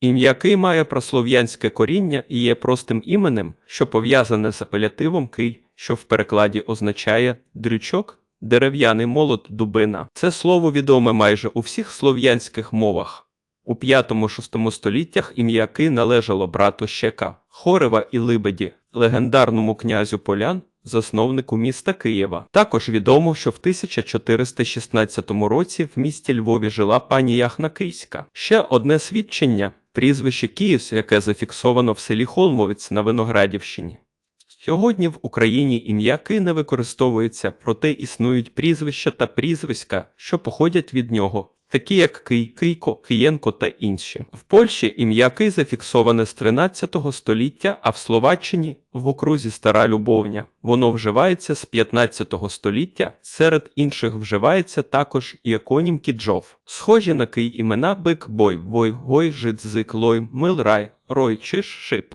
Ім'я Кий має прослов'янське коріння і є простим іменем, що пов'язане з апелятивом Кий, що в перекладі означає дрючок, дерев'яний молот, дубина. Це слово відоме майже у всіх слов'янських мовах. У 5-6 століттях ім'я Кий належало брату Щека, Хорева і Либеді, легендарному князю полян, засновнику міста Києва. Також відомо, що в 1416 році в місті Львові жила пані Яхна Київська. Ще одне свідчення прізвище Київсь, яке зафіксовано в селі Холмовець на Виноградівщині. Сьогодні в Україні ім'я Ки не використовується, проте існують прізвища та прізвиська, що походять від нього, такі як Кий, Кийко, Києнко та інші. В Польщі ім'я Кий зафіксоване з 13 століття, а в Словаччині в окрузі Стара Любовня. Воно вживається з 15 століття. Серед інших вживається також і еконім Кіджов. Схожі на Кий імена Бик, Бой, Вой, Гой, Жит, Зик, Лой, Мил, Рай, Рой, Чиш, Шип.